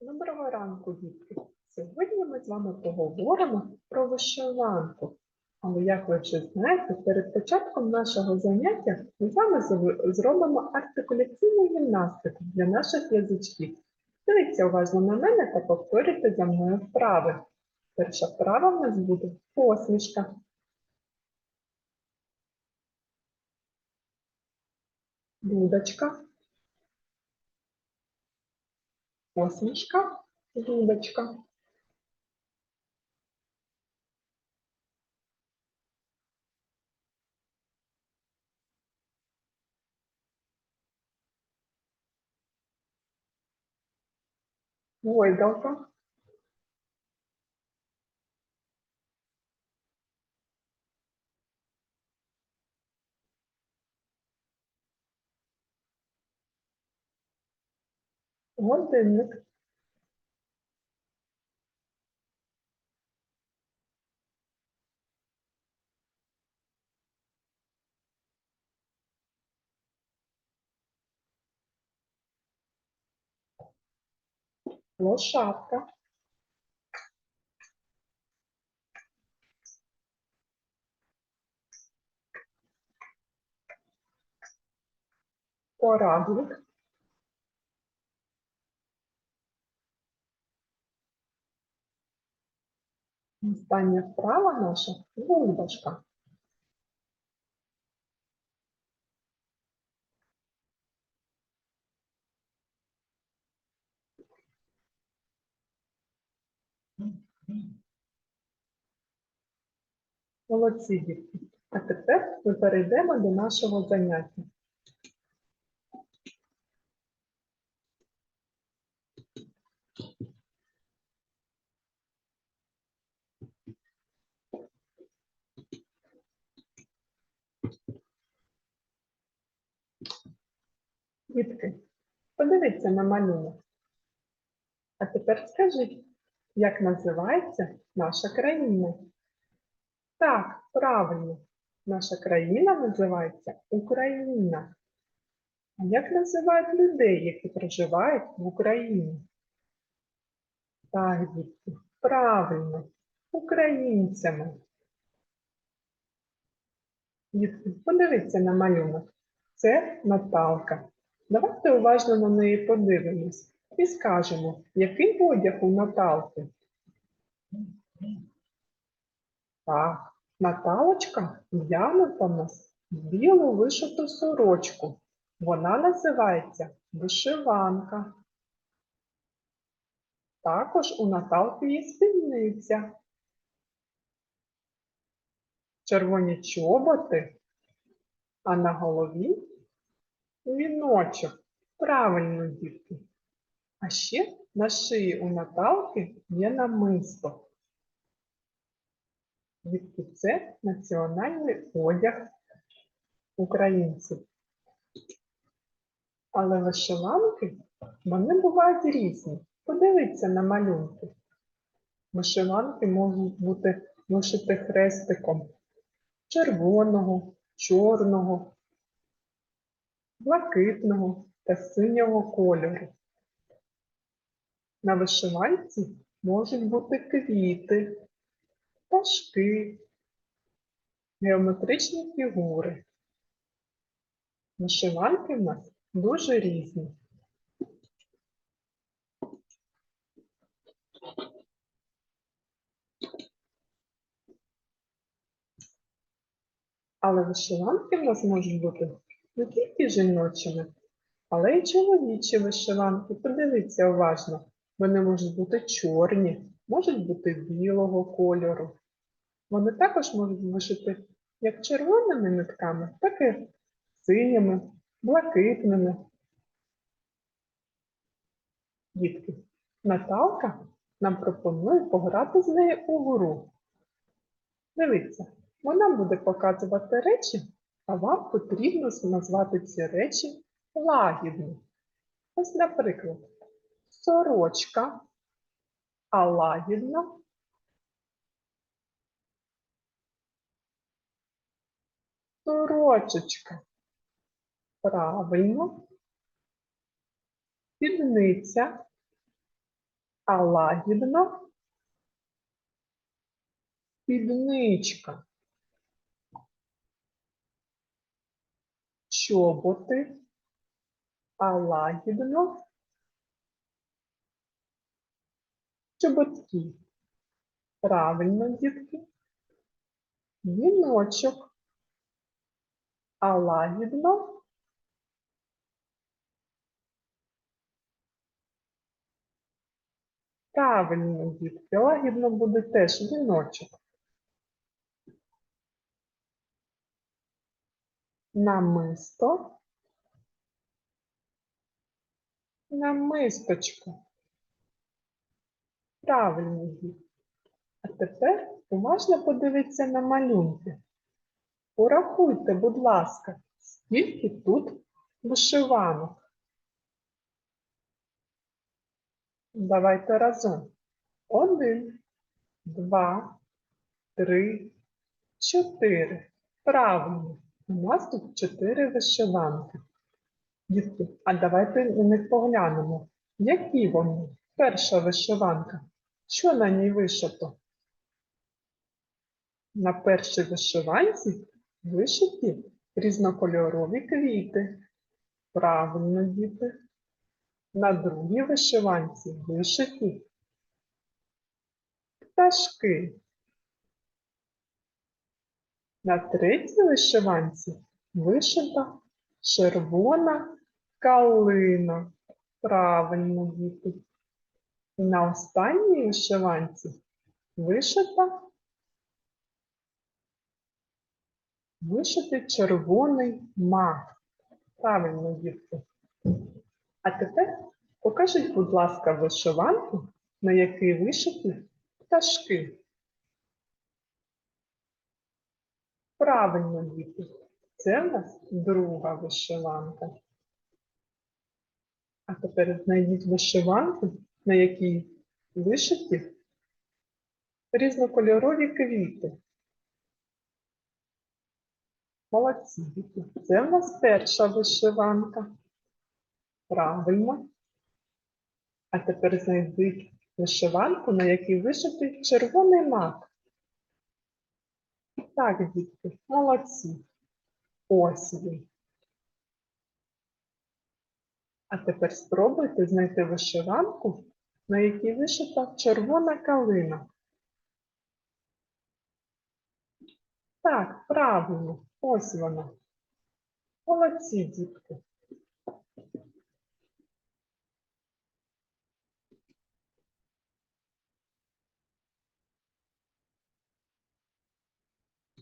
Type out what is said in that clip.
Доброго ранку, дітки! Сьогодні ми з вами поговоримо про вишиванку. Але як ви вже знаєте, перед початком нашого заняття ми з вами зробимо артикуляційну гімнастику для наших язичків. Дивіться уважно на мене та повторюйте за мною вправи. Перша вправа в нас буде посмішка. Дудочка. Посмішка, дудочка. Гойдалка. Годинник. Лошадка. Кораблик. Остання вправа наша бульбашка. Молодці дітки. А тепер ми перейдемо до нашого заняття. Дітки, подивіться на малюнок. А тепер скажіть, як називається наша країна? Так, правильно. Наша країна називається Україна. А як називають людей, які проживають в Україні? Так, дітки, правильно, українцями. Дітки, подивіться на малюнок. Це Наталка. Давайте уважно на неї подивимось і скажемо, який одяг у Наталки. Так, Наталочка вдягнута нас білу вишиту сорочку. Вона називається вишиванка. Також у Наталки є спідниця. Червоні чоботи, а на голові віночок. Правильно, дітки. А ще на шиї у Наталки є намисто. Дітки, це національний одяг українців. Але вишиванки вони бувають різні. Подивіться на малюнки. Вишиванки можуть бути вишиті хрестиком червоного, чорного, блакитного та синього кольору. На вишиванці можуть бути квіти, пташки, геометричні фігури. Вишиванки в нас дуже різні. Але вишиванки в нас можуть бути не тільки жіночими, але й чоловічі вишиванки. Подивіться уважно. Вони можуть бути чорні, можуть бути білого кольору. Вони також можуть вишити як червоними нитками, так і синіми, блакитними. Дітки, Наталка нам пропонує пограти з нею у гру. Дивіться, вона буде показувати речі, а вам потрібно назвати ці речі лагідно. Ось, наприклад, сорочка, а лагідна сорочечка. Правильно. Спідниця. а лагідно спідничка. Чоботи, а лагідно чоботки. Правильно, дітки. Віночок, а лагідно Правильно, дітки, лагідно буде теж віночок. Намисто. Намисточку. Правильно. А тепер уважно подивіться на малюнки. Порахуйте, будь ласка, скільки тут вишиванок. Давайте разом. Один, два, три, чотири. Правильно. У нас тут чотири вишиванки. Дітки, а давайте на них поглянемо. Які вони? Перша вишиванка. Що на ній вишито? На першій вишиванці вишиті різнокольорові квіти. Правильно, діти. На другій вишиванці вишиті пташки. На третій вишиванці вишита червона калина. Правильно, діти. І на останній вишиванці вишита вишитий червоний мак. Правильно, дітки. А тепер покажіть, будь ласка, вишиванку, на якій вишиті пташки. Правильно, діти. Це в нас друга вишиванка. А тепер знайдіть вишиванку, на якій вишиті різнокольорові квіти. Молодці. Це в нас перша вишиванка. Правильно. А тепер знайдіть вишиванку, на якій вишитий червоний мак. Так, дітки, молодці. Ось ви. А тепер спробуйте знайти вишиванку, на якій вишита червона калина. Так, правильно, ось вона. Молодці, дітки.